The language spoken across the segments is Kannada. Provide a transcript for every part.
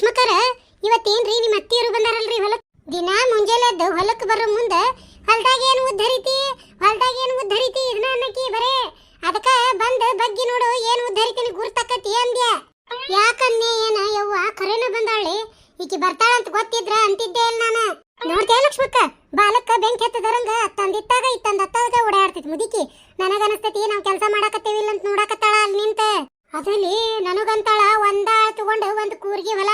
ಲಕ್ಷ್ಮಕ್ಕರ ಇವತ್ತೇನ್ರಿ ನಿಮ್ಮ ಅತ್ತಿಯರು ಬಂದಾರಲ್ರಿ ಹೊಲಕ್? ದಿನ ಮುಂಜಾನೆ ಎದ್ದು ಹೊಲಕ್ಕೆ ಬರೋ ಮುಂದೆ ಹೊಲ್ದಾಗ ಏನು ಉದ್ಧರಿತಿ ಹೊಲ್ದಾಗ ಏನು ಉದ್ಧರಿತಿ ಇದನ್ನ ಅನ್ನಕಿ ಬರೇ. ಅದಕ್ಕ ಬಂದ್ ಬಗ್ಗಿ ನೋಡು, ಏನು ಉದ್ಧರಿತೀನಿ ಗುರ್ತಕ್ಕತಿ ಅಂದ್ಯ. ಯಾಕನ್ನೇ ಏನ ಯವ್ವ ಕರೆನ ಬಂದಾಳಿ? ಈಕಿ ಬರ್ತಾಳಂತ ಗೊತ್ತಿದ್ರ ಅಂತಿದ್ದೆ ಇಲ್ಲ ನಾನು. ನೋಡ್ತೇ ಲಕ್ಷ್ಮಕ್ಕ, ಬಾಲಕ್ಕ ಬೆಂಕಿ ಹತ್ತದರಂಗ ತಂದಿತ್ತಾಗ ಇತ್ತಂದ ಓಡಾಡ್ತಿತ್ತು ಓಡಾಡ್ತಿತ್ ನನಗ ಅನಸ್ತತಿ ನಾವು ಕೆಲಸ ಮಾಡಾಕತ್ತೇವಿಲ್ಲ ಅಂತ ನೋಡಾಕತ್ತಾಳ ಅಲ್ಲಿ ನಿಂತ. ಅದಲ್ಲಿ ನನಗಂತಾಳ ಒಂದಾಳ ತಗೊಂಡು ಒಂದು ಕೂರ್ಗಿ ಹೊಲ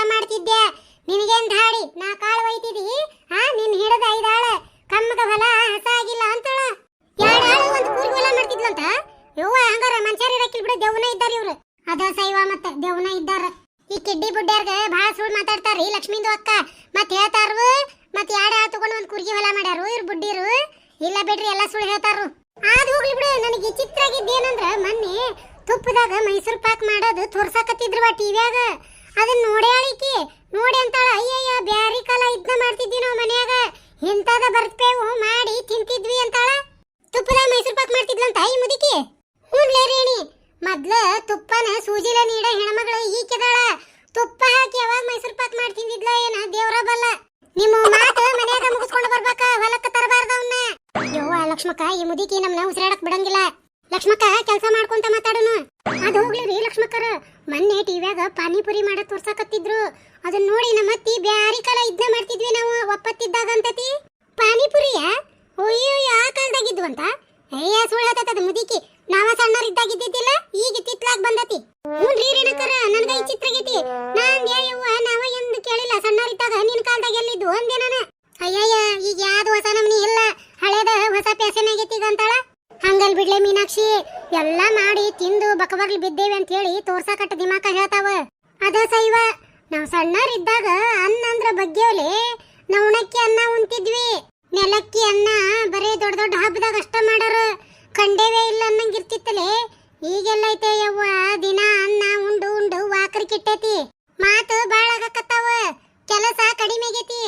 ಸುಳ್ಳು ಮಾತಾಡ್ತಾರ್ರಿ. ಲಕ್ಷ್ಮೀಂದು ಅಕ್ಕ. ಮತ್ತೆ ಹೇಳ್ತಾರು ಮತ್ತೆ ಯಾಡ ತಗೊಂಡು ಒಂದು ಕುರ್ಗಿ ಹೊಲ ಮಾಡ್ಯಾರು? ಇವ್ರು ಬುಡ್ಡಿರು. ಇಲ್ಲ ಬಿಡ್ರಿ, ಎಲ್ಲ ಸುಳ್ಳು ಹೇಳ್ತಾರು ಆದ್ ಹೋಗ್ಲಿ ಬಿಡು. ನನಗೆ ಚಿತ್ರ ಆಗಿದ್ದೇನಂದ್ರ ಮೊನ್ನೆ ತುಪ್ಪದಾಗ ಮೈಸೂರು ಪಾಕ್ ಮಾಡೋದು ತೋರ್ಸಾಕತ್ತಿದ್ರು ಟಿವ್ಯಾಗ ಅದನ್ನ ನೋಡ್ಯಾಳಿಕಿ ನೋಡಿ ಅಂತಾಳ, ಅಯ್ಯಯ್ಯ, ಬ್ಯಾರಿ ಕಾಲ ಇದನ್ನ ಮಾಡ್ತಿದ್ವಿ ನಾವು ಮನ್ಯಾಗ ಇಂಥದ ಬರ್ತೇವು ಮಾಡಿ ತಿಂತಿದ್ವಿ ಅಂತಾಳ ತುಪ್ಪದಾಗ ಮೈಸೂರು ಪಾಕ್ ಮಾಡ್ತಿದ್ಲಂತ ಈ ಮುದುಕಿ ಹ್ಞೂನ್ಲೇ ರೇಣಿ ಮೊದ್ಲ ತುಪ್ಪನ ಸೂಜಿಲ ನೀಡ ಹೆಣ್ಮಗಳು ಈಕೆದಾಳ ತುಪ್ಪ ಹಾಕಿ ಯಾವಾಗ ಮೈಸೂರು ಪಾಕ್ ಮಾಡಿ ತಿಂದಿದ್ಲ ಏನ ದೇವ್ರ ಬಲ್ಲ ನಿಮ್ಮ ಮಾತು ಮನ್ಯಾಗ ಮುಗಿಸ್ಕೊಂಡು ಬರ್ಬೇಕ ಹೊಲಕ್ಕ ತರಬಾರ್ದ ಅವನ್ನ ಯವ್ವ ಲಕ್ಷ್ಮಕ್ಕ, ಈ ಮುದಿಕಿ ನಮ್ನ ಉಸಿರಾಡಕ್ ಬಿಡಂಗಿಲ್ಲ. ಲಕ್ಷ್ಮಕ್ಕ, ಕೆಲಸ ಮಾಡ್ಕೊಂತ ಮಾತಾಡೋಣ ಅದು ಹೋಗ್ಲಿ ರೀ ಲಕ್ಷ್ಮಕ್ಕರ. ಮೊನ್ನೆ ಟಿವ್ಯಾಗ ಪಾನಿಪುರಿ ಮಾಡ ತೋರ್ಸಾಕತ್ತಿದ್ರು. ಅದನ್ನ ನೋಡಿ ನಮ್ಮ ಅತ್ತಿ ಬ್ಯಾರಿ ಕಾಲ ಇದನ್ನ ಮಾಡ್ತಿದ್ವಿ ನಾವು, ಒಪ್ಪತ್ತಿದ್ದಾಗ ಅಂತತಿ. ಪಾನಿಪುರಿಯ? ಅಯ್ಯೋ, ಯಾ ಕಾಲದಾಗಿದ್ವು ಅಂತ? ಅಯ್ಯ ಸುಳ್ಳು ಹತ್ತದ ಮುದಿಕಿ. ನಾವ ಸಣ್ಣರಿದ್ದಾಗಿದ್ದಿದ್ದಿಲ್ಲ ಈಗ ತಿತ್ಲಾಗ್ ಬಂದತಿ. ಹ್ಞೂನ್ರಿ ರೇಣಕರ, ನನಗ ಈ ಚಿತ್ರ ಗೀತಿ. ನಾನ್ ಯವ್ವ ನಾವ ಎಂದು ಕೇಳಿಲ್ಲ. ಸಣ್ಣರಿದ್ದಾಗ ನಿನ್ ಕಾಲದಾಗ ಎಲ್ಲಿದ್ದು ಅಂದೆ ಅಯ್ಯಯ್ಯ, ಈಗ ಯಾವ್ದು ಹೊಸ ನಮ್ನಿ ಇಲ್ಲ. ಹಳೇದ ಹೊಸ ಪ್ಯಾಸನ್ ಆಗೈತಿ ಅಂತಾಳ? ಹಂಗಲ್ ಬಿಡ್ಲೆ ಮೀನಾಕ್ಷಿ, ಎಲ್ಲ ಮಾಡಿ ತಿಂದು ಬಕಬರ್ಲಿ ಬಿದ್ದೇವೆ ಅಂತ ಹೇಳಿ ತೋರ್ಸಾಕಟ್ಟ ದಿಮಾಕ ಹೇಳ್ತಾವ. ಅದ ಸೈವ, ನಾವ್ ಸಣ್ಣರಿದ್ದಾಗ ಅನ್ನ ಅಂದ್ರ ಬಗ್ಗೆವ್ಲೆ ನವಣಕ್ಕಿ ಅನ್ನ ಉಂತಿದ್ವಿ ನೆಲಕ್ಕಿ ಅನ್ನ ಬರೀ ದೊಡ್ಡ ದೊಡ್ಡ ಹಬ್ಬದಾಗ ಅಷ್ಟ ಮಾಡರ. ಕಂಡೇವೇ ಇಲ್ಲ ಅನ್ನಂಗಿರ್ತಿತ್ತಲೆ. ಈಗೆಲ್ಲ ಐತೆ ಯವ್ವ, ದಿನ ಅನ್ನ ಉಂಡು ಉಂಡು ವಾಕರಿ ಕಿಟ್ಟೈತಿ. ಮಾತು ಬಾಳ ಆಗಕತ್ತಾವ ಕೆಲಸ ಕಡಿಮೆ ಆಗೈತಿ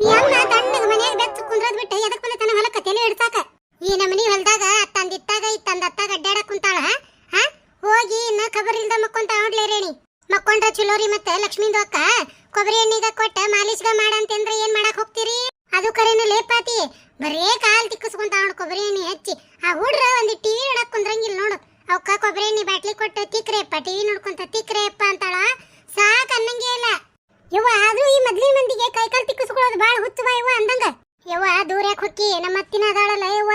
ಈ ಅಮ್ಮ ತಣ್ಣಗ ಮನ್ಯಾಗ ಬೆಚ್ಚ ಕುಂದ್ರದ್ ಬಿಟ್ಟು ಎದಕ್ ಬಂದ ತನ್ನ ಹೊಲಕ್ಕ ತಲೆ ಇಡ್ಸಾಕ ಈ ನಮನಿ ಹೊಲ್ದಾಗ ತಂದಿತ್ತಾಗ ಇತ್ತಂದ ಅತ್ತಾಗ ಅಡ್ಡಾಡಕ್ ಕುಂತಾಳ ಹಾ ಹೋಗಿ ಇನ್ನ ಖಬರ್ ಇಲ್ದ ಮಕ್ಕೊಂತ ನೋಡ್ಲೇ ರೇಣಿ ಮಕ್ಕೊಂಡ್ರ ಚುಲೋರಿ ಮತ್ತೆ ಲಕ್ಷ್ಮೀಂದು ಅಕ್ಕ ಕೊಬ್ಬರಿ ಎಣ್ಣೆಗ ಕೊಟ್ಟ ಮಾಲಿಶ್ಗ ಮಾಡಂತಂದ್ರೆ ಏನ್ ಮಾಡಕ್ ಹೋಗ್ತೀರಿ? ಅದು ಕರೆನ ಲೇಪಾತಿ. ಬರೇ ಕಾಲ್ ತಿಕ್ಕಿಸ್ಕೊಂತ ನೋಡು ಕೊಬ್ಬರಿ ಎಣ್ಣೆ ಹಚ್ಚಿ. ಆ ಹುಡ್ರ ಒಂದು ಟಿವಿ ನೋಡಕ್ ಕುಂದ್ರಂಗಿಲ್ಲ ನೋಡು. ಅವಕ್ಕ ಕೊಬ್ಬರಿ ಎಣ್ಣೆ ಬಾಟ್ಲಿ ಕೊಟ್ಟ ತಿಕ್ರೆಪ್ಪ ಟಿವಿ ನೋಡ್ಕೊಂತ ತಿಕ್ರೆಪ್ಪ ಅಂತಾಳ. ಸಾಕ ಅನ್ನಂಗೆ ಇಲ್ಲ. ಯವ್ವ, ಆದ್ರೂ ಈ ಮೊದ್ಲಿನ ಮಂದಿಗೆ ಕೈ ಕಾಲ್ ತಿಕ್ಕಿಸ್ಕೊಳ್ಳೋದು ಬಾಳ ಹುಚ್ಚುವ ಯವ್ವ ಅಂದಂಗ. ಯವ್ವ ದೂರ ಯಾಕೆ ಹೊಕ್ಕಿ, ನಮ್ಮ ಅತ್ತಿನ ಅದಾಳಲ್ಲ ಯವ್ವ.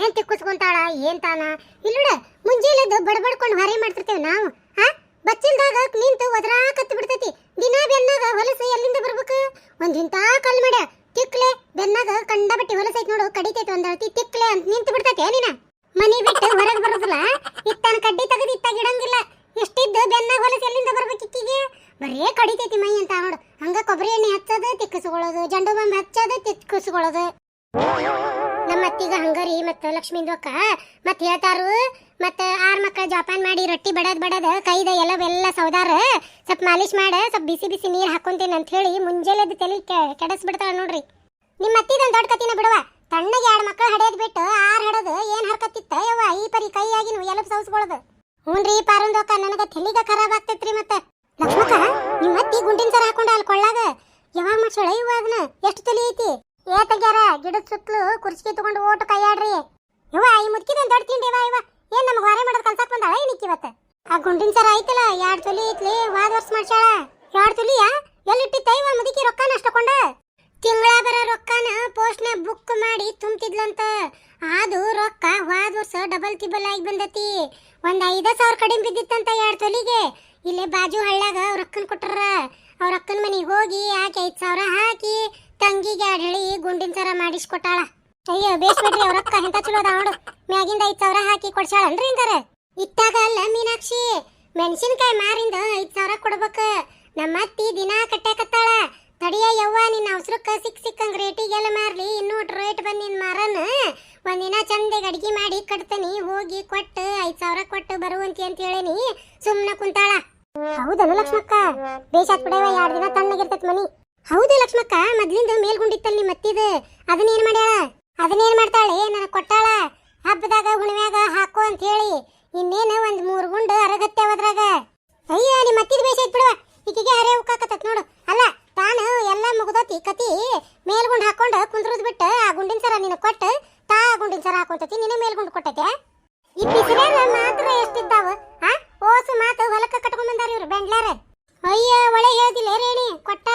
ಏನ್ ತಿಕ್ಕಿಸ್ಕೊಂತಾಳ, ಏನ್ ತಾನ? ಇಲ್ಲುಡ ಮುಂಜಾನೆದ್ದು ಬಡಬಡ್ಕೊಂಡು ಹೊರೆ ಮಾಡ್ತಿರ್ತೇವೆ ನಾವು. ಹಾ ಬಚ್ಚಿಲ್ದಾಗ ನಿಂತು ಒದರಾಕತ್ತು ಬಿಡ್ತೈತಿ. ದಿನ ಬೆನ್ನಾಗ ಹೊಲಸು ಎಲ್ಲಿಂದ ಬರ್ಬೇಕು? ಒಂದ್ ಇಂತ ಕಲ್ ಮಾಡ್ಯ. ತಿಕ್ಲೆ, ಬೆನ್ನಾಗ ಕಂಡಬಟ್ಟಿ ಹೊಲಸೈತಿ ನೋಡು, ಕಡಿತೈತಿ ಒಂದ್ ಅಳತಿ. ತಿಕ್ಲೆ ಅಂತ ನಿಂತು ಬಿಡ್ತೈತಿ ನೀನ? ಮನಿ ಬಿಟ್ಟು ಹೊರಗೆ ಬರೋದಿಲ್ಲ? ಇತ್ತಾನ ಕಡ್ಡಿ ತೆಗೆದು ಇತ್ತಾಗ ಇಡಂಗಿಲ್ಲ. ಎಷ್ಟಿದ್ದು ಬೆನ್ನಾಗ ಹೊಲಸು ಎಲ್ಲಿಂದ ಬರ್ಬೇಕು ಇಕ್ಕಿಗೆ ಬರೇ ಕಡಿತೈತಿ ಮೈ ಅಂತ ನೋಡು. ಹಂಗ ಕೊಬ್ಬರಿ ಎಣ್ಣೆ ಹಚ್ಚೋದು, ತಿಕ್ಕಿಸ್ಕೊಳ್ಳೋದು, ಜಂಡು ಬಾಂಬ್ ಹಚ್ಚೋದು, ತಿಕ್ಕಿಸ್ಕೊಳ್ಳೋದು. ನಮ್ಮ ಅತ್ತಿಗ ಹಂಗರಿ ಮತ್ತ ಲಕ್ಷ್ಮೀಂದು ಅಕ್ಕ. ಮತ್ ಹೇಳ್ತಾರು, ಮತ್ತ ಆರ್ ಮಕ್ಕಳ ಜೋಪಾನ ಮಾಡಿ ರೊಟ್ಟಿ ಬಡದ್ ಬಡದ, ಕೈದ ಎಲ್ಲವೆಲ್ಲ ಎಲ್ಲ ಸೌದಾರ ಸ್ವಲ್ಪ ಮಾಲಿಶ್ ಮಾಡ, ಸ್ವಲ್ಪ ಬಿಸಿ ಬಿಸಿ ನೀರ್ ಹಾಕೊಂತೀನಿ ಅಂತ ಹೇಳಿ ಮುಂಜಾನೆದ್ದು ತಲೆ ಕೆಡಸ್ಬಿಡ್ತಾಳ ನೋಡ್ರಿ. ನಿಮ್ಮ ಅತ್ತಿದೊಂದ್ ದೊಡ್ಡ ಕತಿನ ಬಿಡುವ. ತಣ್ಣಗೆ ಎರಡು ಮಕ್ಕಳು ಹಡಿಯೋದ್ ಬಿಟ್ಟು ಆರ್ ಹಡದು ಏನ್ ಹರ್ಕತ್ತಿತ್ತ? ಯವ್ವ, ಈ ಪರಿ ಕೈಯಾಗಿನ ಎಲ್ಲ ಸೌಸ್ಕೊಳ್ಳೋದು ಹ್ಞೂನ್ರಿ ಪಾರಂದು ಅಕ್ಕ, ನನಗ ತಲೆಗ ಖರಾಬ್ ಆಗ್ತೈತ್ರಿ ಮತ್ತ. ಲಕ್ಷ್ಮಕ್ಕ, ನಿಮ್ಮ ಅತ್ತಿ ಗುಂಡಿನ ಸರ ಹಾಕೊಂಡ ಅಲ್ಲಿ ಕೊಳ್ಳಾಗ. ಯಾವಾಗ ಮಾಡ್ಸೋಳ ಇವ ಅದನ್ನ, ಎಷ್ಟು ತಲಿ ಐತಿ? ಏ ಗಿಡದ ಸುತ್ತಲೂ ಕುರ್ಚಿ ತಗೊಂಡು ಓಟು ಕೈಯಾಡ್ರಿ. ಇವ ಈ ಮುದ್ಕಿದ ದೊಡ್ಡ ತಿಂಡಿ ಇವ ಏನ್ ನಮ್ಗೆ ಹೊರೆ ಮಾಡೋದ್ ಕಲ್ಸಕ್ ಬಂದಾಳ ಏನಕ್ಕೆ ಇವತ್ತ? ಆ ಗುಂಡಿನ ಸರ ಐತಲ್ಲ ಎರಡ್ ತೊಲಿ ಐತ್ಲಿ ವಾದ ವರ್ಷ ಮಾಡ್ಸಾಳ ಎರಡ್ ತೊಲಿಯ? ಎಲ್ಲಿಟ್ಟಿತ್ತ ಇವ ಮುದುಕಿ ರೊಕ್ಕನ ಅಷ್ಟಕೊಂಡ? ತಿಂಗಳ ಬರೋ ರೊಕ್ಕನ ಪೋಸ್ಟ್ನ ಬುಕ್ ಮಾಡಿ ತುಂಬ್ತಿದ್ಲಂತ. ಅದು ರೊಕ್ಕ ಹೋದ ವರ್ಷ ಡಬಲ್ ತಿಬಲ್ ಆಗಿ ಬಂದತಿ. ಒಂದ್ ಐದ ಸಾವಿರ ಕಡಿಮೆ ಬಿದ್ದಿತ್ತಂತ ಎರಡ್ ತೊಲಿಗೆ. ಇಲ್ಲೇ ಬಾಜು ಹಳ್ಳಾಗ ಅವ್ರ ಅಕ್ಕನ್ ಕೊಟ್ರ ಅವ್ರ ಅಕ್ಕನ ಮನೆಗೆ ಹೋಗಿ ಆಕೆ ಐದು ಸಾವಿರ ಹಾಕಿ ತಂಗಿಗೆ ಅಡಳಿ ಹೇಳಿ ಗುಂಡಿನ ತರ ಮಾಡಿಸ್ಕೊಟ್ಟಾಳ. ಅಯ್ಯೋ, ಬೇಸ್ ಅಕ್ಕ ಎಂತ ಚಲೋ ಅದ ಮ್ಯಾಗಿಂದ ಐದ್ ಸಾವಿರ ಹಾಕಿ ಕೊಡ್ಸಾಳನ್ರಿ ಅಂತಾರೆ ಇತ್ತಾಗ ಅಲ್ಲ ಮೀನಾಕ್ಷಿ. ಮೆಣಸಿನ್ಕಾಯಿ ಮಾರಿಂದ ಐದ್ ಸಾವಿರ ಕೊಡ್ಬೇಕ. ನಮ್ಮ ಅತ್ತಿ ದಿನಾ ಕಟ್ಟಾಕತ್ತಾಳ ತಡಿಯ ಯವ್ವ, ನಿನ್ನ ಅವಸರಕ್ಕ ಸಿಕ್ ಸಿಕ್ಕಂಗ್ ರೇಟಿಗೆಲ್ಲ ಮಾರ್ಲಿ. ಇನ್ನೂ ರೇಟ್ ಬಂದ್ ನಿನ್ ಮಾರನ. ಒಂದಿನ ಚಂದಗೆ ಅಡ್ಗಿ ಮಾಡಿ ಕಟ್ತನಿ, ಹೋಗಿ ಕೊಟ್ಟು ಐದ್ ಸಾವಿರ ಕೊಟ್ಟು ಬರುವಂತಿ ಅಂತ ಹೇಳೇನಿ. ಸುಮ್ನ ಕುಂತಾಳ. ಹೌದಲ್ಲ ಲಕ್ಷ್ಮಕ್ಕ? ಬೇಷಾತ್ ಬಿಡವ ಎರಡ್ ದಿನ ತಣ್ಣಗಿರ್ತೈತ್ ಮನಿ. ಹೌದು ಲಕ್ಷ್ಮಕ್ಕ, ಮೊದ್ಲಿಂದ ಮೇಲ್ಗುಂಡಿತ್ತಲ್ಲಿ ಮತ್ತಿದ ಅದನ್ನೇನ್ ಮಾಡ್ಯಾಳ? ಅದನ್ನೇನ್ ಮಾಡ್ತಾಳೆ? ನನ್ನ ಕೊಟ್ಟಾಳ. ಹಬ್ಬದಾಗ ಹುಣ್ಮ್ಯಾಗ ಹಾಕು ಅಂತ ಹೇಳಿ. ಇನ್ನೇನು ಒಂದ್ ಮೂರ್ ಗುಂಡು ಅರಗತ್ತೆ ಅದ್ರಾಗ. ಅಯ್ಯ, ನಿಮ್ಮ ಮತ್ತಿದ ಬೇಷ ಐತ್ ಬಿಡುವ. ಈಕಿಗೆ ಅರೆ ಉಕ್ಕಾಕತ್ತತ್ ನೋಡು. ಅಲ್ಲ, ತಾನು ಎಲ್ಲ ಮುಗ್ದೋತಿ, ಕತಿ, ಮೇಲ್ಗುಂಡ್ ಹಾಕೊಂಡು ಕುಂದ್ರದ್ ಬಿಟ್ಟು ಆ ಗುಂಡಿನ ಸರ ನಿನಗೆ ಕೊಟ್ಟು, ತಾ ಗುಂಡಿನ ಸರ ಹಾಕೊಂತತಿ ನಿನ್ನ ಮೇಲ್ಗುಂಡ್ ಕೊಟ್ಟೈತೆ. ಈ ಬಿಸಿಲಾಗ ಮಾತ್ರ ಎಷ್ಟಿದ್ದಾವ? ಆ? ಓಸು ಮಾತು ಹೊಲಕ್ಕ ಕಟ್ಕೊಂಡ್ ಬಂದಾರ ಇವ್ರು ಬೆಂಗ್ಳಾರ ಅಯ್ಯ ಒಳ್ಳೆ ಹೇಳ್ದಿಲ್ಲ ರೇಣಿ ಕೊಟ್ಟಾಳ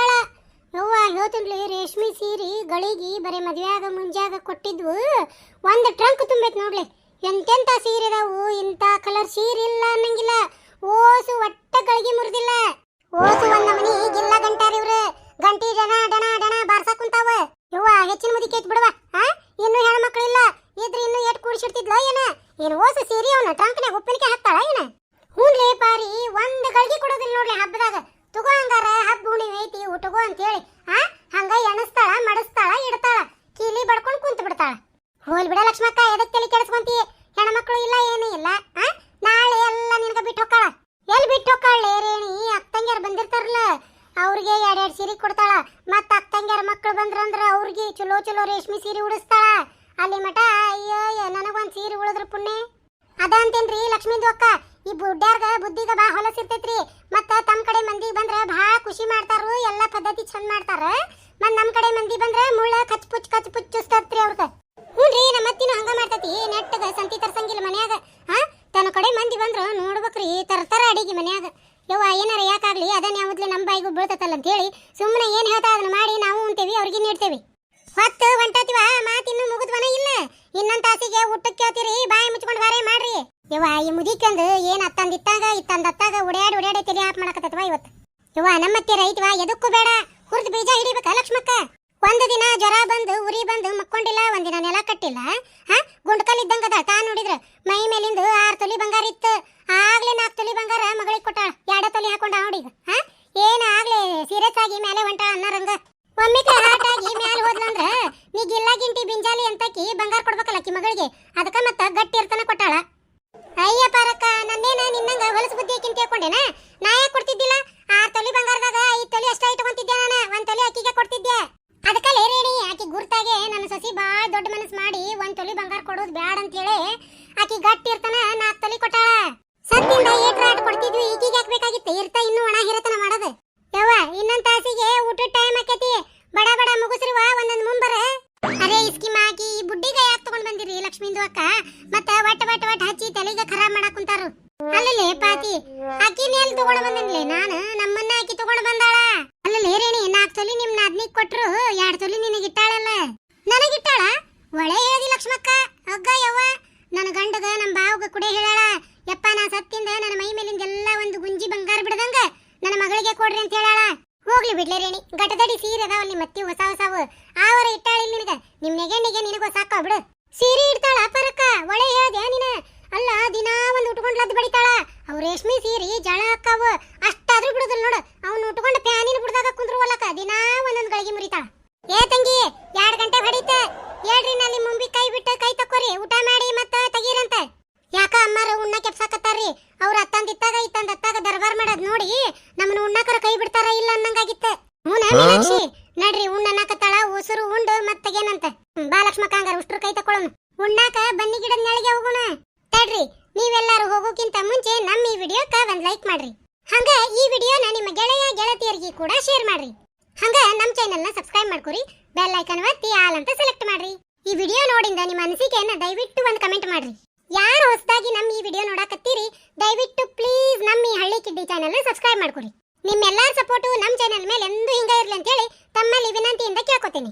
ಯವ್ವ ರೇಷ್ಮಿ ಸೀರೆ ಗಳಿಗೆ ಬರೀ ಮದ್ವೆಯಾಗ ಮುಂಜಾಗ ಕೊಟ್ಟಿದ್ವು. ಒಂದು ಟ್ರಂಕ್ ತುಂಬೈತೆ ನೋಡ್ಲಿ. ಎಂತೆಂತ ಸೀರೆ ಇದಾವು ಇಂಥ ಕಲರ್ ಸೀರೆ ಇಲ್ಲ ಅನ್ನಂಗಿಲ್ಲ. ಓಸು ಒಟ್ಟ ಗಳಿಗೆ ಮುರಿದಿಲ್ಲ. ಓಸು ಒಂದ್ ನಮನಿ ಗಿಲ್ಲ ಗಂಟಾರ ಇವ್ರು. ಗಂಟಿ ಡಣ ಡಣ ಡಣ ಬಾರ್ಸಾ ಕುಂತಾವ. ಯವ್ವ, ಹೆಚ್ಚಿನ ಮುದಿಕೆ ಐತ್ ಬಿಡವ. ಆ? ಇನ್ನು ಹೆಣ್ಮಕ್ಳಿಲ್ಲ. ಇದ್ರ ಇನ್ನು ಎಟ್ ಕೂಡಿಸಿಡ್ತಿದ್ಲ ಏನ? ಏನು ಓಸು ಸೀರೆ ಅವನ ಟ್ರಂಕ್ನ್ಯಾಗ ಉಪ್ಪಿನಕಾಯಿ ಹಾಕ್ತಾಳ ಏನ? ಹ್ಞೂನ್ಲೇ ಪಾರಿ, ಒಂದ್ ಗಳಿಗೆ ಕೊಡೋದಿಲ್ಲ ನೋಡ್ಲಿ ಹಬ್ಬದಾಗ. ತಗೋ ಹಂಗಾರ, ಹಬ್ಬ ಹುಣ್ಣಿಮೆ ಐತಿ, ಊಟಗೋ ಅಂತೇಳಿ. ಹಂಗ ಎಣಸ್ತಾಳ, ಮಡಸ್ತಾಳ, ಇಡ್ತಾಳ, ಕೀಲಿ ಬಡ್ಕೊಂಡು ಕುಂತ ಬಿಡ್ತಾಳ. ಹೋಲ್ ಬಿಡ ಲಕ್ಷ್ಮಕ್ಕ, ಎದಕ್ ತಲೆ ಕೆಡಿಸ್ಕೊಂತಿ ಹೆಣ್ಮಕ್ಳು ಇಲ್ಲ, ಏನೂ ಇಲ್ಲ, ಆ? ನಾಳೆ ಎಲ್ಲ ನಿನಗ ಬಿಟ್ಟು ಎಲ್ಲಿ ಬಿಟ್ಟು ಹೋಗ್ತಾಳೆ ರೇಣಿ? ಅಕ್ಕಂಗ್ಯಾರ ಬಂದಿರ್ತಾರಲ್ಲ, ಅವ್ರಿಗೆ ಎರಡೆರಡು ಸೀರೆ ಕೊಡ್ತಾಳ. ಮತ್ತ ಅಕ್ಕಂಗ್ಯಾರ ಮಕ್ಳು ಬಂದ್ರಂದ್ರ ಅವ್ರಿಗೆ ಚಲೋ ಚಲೋ ರೇಷ್ಮೆ ಸೀರೆ ಉಡಿಸ್ತಾಳ. ಅಲ್ಲಿ ಮಠ, ಅಯ್ಯೋ ನನಗೊಂದ್ ಸೀರೆ ಉಳಿದ್ರ ಪುಣ್ಯ. ಅದ ಅಂತೇನ್ರಿ ಲಕ್ಷ್ಮೀದು ಅಕ್ಕ. ಈ ಬುಡ್ಡ್ಯಾರ್ಗ ಬುದ್ಧಿಗ ಬಾ ಹೊಲಸಿರ್ತೈತ್ರಿ ಮತ್ತ ತಮ್ಮ ಕಡೆ ಮಂದಿ ಬಂದ್ರ ಭಾಳ ಖುಷಿ ಮಾಡ್ತಾರು ಎಲ್ಲಾ ಪದ್ಧತಿ ಚಂದ ಮಾಡ್ತಾರ. ಮತ್ ನಮ್ ಕಡೆ ಮಂದಿ ಬಂದ್ರೆ ಮುಳ್ಳ, ಕಚ್ ಪುಚ್ ಕಚ್ ಪುಚ್ ಚುಸ್ತತ್ರಿ ಅವ್ರದ ಹ್ಞೂನ್ರಿ ನಮ್ಮ ಅತ್ತಿನ ಹಂಗ ಮಾಡ್ತತಿ. ನೆಟ್ಟದ ಸಂತಿ ತರ್ಸಂಗಿಲ್ಲ ಮನ್ಯಾಗ. ಹಾ, ತನ್ನ ಕಡೆ ಮಂದಿ ಬಂದ್ರ, ನೋಡ್ಬೇಕ್ರಿ ತರ ಅಡಿಗೆ ಮನ್ಯಾಗ. ಯವ್ವ, ಏನಾರ ಯಾಕಾಗ್ಲಿ ಅದನ್ನ ಯಾವ್ದ್ಲಿ ನಮ್ಮ ಬಾಯಿಗೂ ಬೀಳ್ತತಲ್ಲ ಅಂತ ಹೇಳಿ ಸುಮ್ಮನೆ ಏನು ಹೇಳ್ತಾ ಅದನ್ನ ಮಾಡಿ ನಾವು ಉಂತೇವಿ ಅವ್ರಿಗೆ ನೀಡ್ತೇವಿ. ಹೊತ್ತು ಹೊಂಟತಿವ ಮಾತಿನ್ನು ಮುಗಿದ್ವನ ಇಲ್ಲ. ಇನ್ನೊಂದ್ ತಾಸಿಗೆ ಊಟಕ್ಕೆ ಕೇಳ್ತೀರಿ, ಬಾಯಿ ಮುಚ್ಕೊಂಡು ಬಾರೇ ಮಾಡ್ರಿ. ಯವ್ವ, ಈ ಮುದಿಕಂದು ಏನ್ ಅತ್ತಂದಿತ್ತಾಗ ಇತ್ತಾಗ ಉಡ್ಯಾಡಿ, ಉಡ್ಯಾಡ್ ತಲೆ ಆಪ್ ಮಾಡಕತ್ತವ ಇವತ್ತು. ಯವ್ವ ನಮ್ಮತ್ತೆ ರೈತವ, ಎದಕ್ಕೂ ಬೇಡ. ಹುರಿದ ಬೀಜ ಹಿಡಿಬೇಕ ಲಕ್ಷ್ಮಕ್ಕ? ಒಂದು ದಿನ ಜ್ವರ ಬಂದು, ಉರಿ ಬಂದು ಮಕ್ಕೊಂಡಿಲ್ಲ ಒಂದಿನ ನೆಲ ಕಟ್ಟಿಲ್ಲ ಹಾ ಗುಂಡ್ಕಲ್ ಇದ್ದಂಗದ ತಾ ನೋಡಿದ್ರ. ಮೈ ಮೇಲಿಂದ ಆರ್ ತೊಲಿ ಬಂಗಾರ ಇತ್ತು. ಆಗ್ಲೇ ನಾಲ್ಕು ತೊಲಿ ಬಂಗಾರ ಮಗಳಿಗೆ ಕೊಟ್ಟಾಳ. ಎರಡ ತೊಲಿ ಹಾಕೊಂಡ ನೋಡೀಗ ಹಾ ಏನ ಆಗ್ಲೇ ಸೀರಿಯಸ್ ಆಗಿ ಮೇಲೆ ಹೊಂಟಾಳ ಅನ್ನರಂಗ ಒಮ್ಮೆ ಹಾಟ್ ಆಗಿ ಮ್ಯಾಲ ಹೋದ್ಲಂದ್ರ ನೀ ಗಿಲ್ಲ ಗಿಂಟಿ ಬಿಂಜಾಲಿ ಅಂತಕಿ ಬಂಗಾರ ಕೊಡ್ಬೇಕಲ್ಲ ಅಕ್ಕಿ ಮಗಳಿಗೆ. ಅದಕ್ಕ ಮತ್ತ ಗಟ್ಟಿ ಇರ್ತನ ಕೊಟ್ಟಾಳ. ಅಯ್ಯ ಪಾರಕ್ಕ ನನ್ನೇನ ನಿನ್ನಂಗ ಹೊಲಸು ಬುದ್ಧಿ ಕಿಂತ ತಿಳ್ಕೊಂಡೇನ ನಾ ಯಾಕೆ ಕೊಡ್ತಿದ್ದಿಲ್ಲ? ಆರ್ ತೊಲಿ ಬಂಗಾರದಾಗ ಐದು ತೊಲಿ ಅಷ್ಟ ಇಟ್ಕೊಂತಿದ್ದೆ ನಾನು ಒಂದ್ ತೊಲಿ ಆಕಿಗೆ ಕೊಡ್ತಿದ್ದೆ ಅದಕ್ಕಲ್ಲ ರೇಣಿ ಆಕಿ ಗುರ್ತಾಗೆ ನನ್ನ ಸಸಿ ಬಾಳ್ ದೊಡ್ಡ ಮನಸ್ ಮಾಡಿ ಒಂದ್ ತೊಲಿ ಬಂಗಾರ ಕೊಡೋದು ಬ್ಯಾಡ ಅಂತೇಳಿ ಆಕಿ ಗಟ್ಟಿ ಇರ್ತಾನ, ನಾಕ್ ತಲೆ ಕೊಟ್ಟಾಳ. ಸತ್ತಿಂದ ಏಟ್ರ ಆಟ ಕೊಡ್ತಿದ್ವಿ, ಈಗೀಗ ಹಾಕ್ಬೇಕಾಗಿತ್ತು ಇರ್ತಾ ಇನ್ನು ಒಣ ಹಿರತನ ಮಾಡೋದು. ಯವ್ವ, ಇನ್ನೊಂದ್ ತಾಸಿಗೆ ಊಟದ ಟೈಮ್ ಆಕೈತಿ. ಬಡ ಬಡ ಮುಗಿಸ್ರುವ, ಒಂದೊಂದ್ ಮುಂಬರ. ಅರೆ ಇಸ್ಕಿಮ್ ಹಾಕಿ ಈ ಬುಡ್ಡಿಗ ಯಾಕೆ ತಗೊಂಡ್ ಬಂದಿರಿ ಲಕ್ಷ್ಮೀಂದು ಅಕ್ಕ? ಮತ್ತ ವಟ ವಟ ವಟ ಹಚ್ಚಿ ತಲೆಗೆ ಖರಾಬ್ ಮಾಡಕ್ ಕುಂತಾರು. ಅಲ್ಲಲೇ ಪಾತಿ ಅಕ್ಕಿ ಎಲ್ಲಿ ತಗೊಂಡ್ ಬಂದನ್ಲೆ? ನಾನು ನಮ್ಮನ್ನ ಅಕ್ಕಿ ತಗೊಂಡ್ ಬಂದಾಳ. ಅಲ್ಲಲೇ ರೇಣಿ, ನಾಕ್ ತೊಲಿ ನಿಮ್ ನಾದ್ನಿಗ್ ಕೊಟ್ರು, ಎರಡ್ ತೊಲಿ ನಿನಗಿಟ್ಟಾಳಲ್ಲ ನನಗಿಟ್ಟಾಳ ಒಳ್ಳೆ ಹೇಳಿ ಲಕ್ಷ್ಮಕ್ಕ. ಅಗ್ಗ ಯವ್ವ. ನನ್ನ ಗಂಡಗ ನಮ್ಮ ಬಾವಗ ಕುಡೆ ಹೇಳಾಳ, ಯಪ್ಪ, ನಾ ಸತ್ತಿಂದ ನನ್ನ ಮೈ ಮೇಲಿಂದ ಎಲ್ಲ ಒಂದು ಗುಂಜಿ ಬಂಗಾರ ಬಿಡದಂಗ ನನ್ನ ಮಗಳಿಗೆ ಕೊಡ್ರಿ ಅಂತ ಹೇಳಾಳ. ಹೋಗ್ಲಿ ಬಿಡ್ಲೆ ರೇಣಿ, ಗಟದಡಿ ಸೀರೆ ಅದಾವ ನಿಮ್ಮ ಅತ್ತಿ ಹೊಸ ಹೊಸವು. ಆವರ ಇಟ್ಟಾಳಿಲ್ ನಿನಗ. ನಿಮ್ಮ ನೆಗೆ ನಿನಗ ಸಾಕ ಬಿಡು. ಸೀರೆ ಇಡ್ತಾಳ ಪರಕ್ಕ ಒಳ್ಳೆ ಹೇಳ್ದೆ ನೀನ ಅಲ್ಲ ದಿನಾ ಒಂದ್ ಉಟ್ಕೊಂಡ್ಲದ್ ಬಡಿತಾಳ ಅವ್ ರೇಷ್ಮೆ ಸೀರೆ ಜಳ ಹಾಕಾವು ಅಷ್ಟಾದ್ರೂ ಬಿಡುದಿಲ್ಲ ನೋಡು ಅವ್ನು ಉಟ್ಕೊಂಡ ಫ್ಯಾನಿನ ಬಿಡ್ದಾಗ ಕುಂದ್ರುವಲ್ಲಕ ದಿನಾ ಒಂದೊಂದ್ ಗಳಿಗೆ ಮುರಿತಾಳ ಏ ತಂಗಿ ಎರಡ್ ಗಂಟೆ ಹೊಡಿತ ಕೈ ಬಿಟ್ಟು ಕೈ ತಕ್ಕೋರಿ. ಊಟ ಮಾಡಿ ಮತ್ತ ತೆಗೀರಂತ. ಯಾಕ ಅಮ್ಮಾರ ಉಣ್ಣ ಕೆಪ್ಸಾಕತ್ತಾರ್ರಿ? ಅವ್ರ ಅತ್ತಂದ ಇತ್ತಾಗ ಇತ್ತಂದ ಅತ್ತಾಗ ದರ್ಬಾರ್ ಮಾಡೋದ್ ನೋಡಿ ನಮ್ಮನ್ನ ಉಣ್ಣಕರ ಕೈ ಬಿಡ್ತಾರ ಇಲ್ಲ ಅನ್ನಂಗಾಗಿತ್ತ. ಹ್ಞೂ ಮೀನಾಕ್ಷಿ? ನಡ್ರಿ ಉಣ್ಣ ಅನ್ನಕತ್ತಾಳ ಉಸುರು ಉಂಡು ಏನಂತ ಬಾ ಲಕ್ಷ್ಮಕ್ಕ ಹಂಗಾರ ಉಷ್ಟ್ರು ಕೈ ತಕೊಳ್ಳೋಣ ಉಣ್ಣಾಕ ಬನ್ನಿ ಗಿಡದ ನೆಳಗೆ ಹೋಗೋಣ. ತಡ್ರಿ ನೀವೆಲ್ಲಾರು ಹೋಗೋಕ್ಕಿಂತ ಮುಂಚೆ ನಮ್ಮ ಈ ವಿಡಿಯೋಕ್ಕ ಒಂದ್ ಲೈಕ್ ಮಾಡ್ರಿ. ಹಂಗ ಈ ವಿಡಿಯೋನ ನಿಮ್ಮ ಗೆಳೆಯ ಗೆಳತಿಯರಿಗೆ ಕೂಡ ಶೇರ್ ಮಾಡ್ರಿ. ಹಂಗ ನಮ್ಮ ಚಾನೆಲ್ನ ಸಬ್ಸ್ಕ್ರೈಬ್ ಮಾಡ್ಕೊರಿ ಬೆಲ್ ಐಕನ್ ಒತ್ತಿ ಆಲ್ ಅಂತ ಸೆಲೆಕ್ಟ್ ಮಾಡ್ರಿ. ಈ ವಿಡಿಯೋ ನೋಡಿಂದ ನಿಮ್ಮ ಅನಿಸಿಕೆಯನ್ನ ದಯವಿಟ್ಟು ಒಂದು ಕಮೆಂಟ್ ಮಾಡ್ರಿ. ಯಾರು ಹೊಸದಾಗಿ ನಮ್ಮ ಈ ವಿಡಿಯೋ ನೋಡಕತ್ತೀರಿ, ದಯವಿಟ್ಟು ಪ್ಲೀಸ್ ನಮ್ಮ ಈ ಹಳ್ಳಿ ಕಿಡ್ಡಿ ಚಾನೆಲ್ನ ಸಬ್ಸ್ಕ್ರೈಬ್ ಮಾಡ್ಕೊಡಿ. ನಿಮ್ಮೆಲ್ಲರ ಸಪೋರ್ಟು ನಮ್ಮ ಚಾನೆಲ್ ಮೇಲೆ ಎಂದೂ ಹಿಂಗ ಇರಲಿ ಅಂತೇಳಿ ತಮ್ಮಲ್ಲಿ ವಿನಂತಿಯಿಂದ ಕೇಳ್ಕೊತೀನಿ.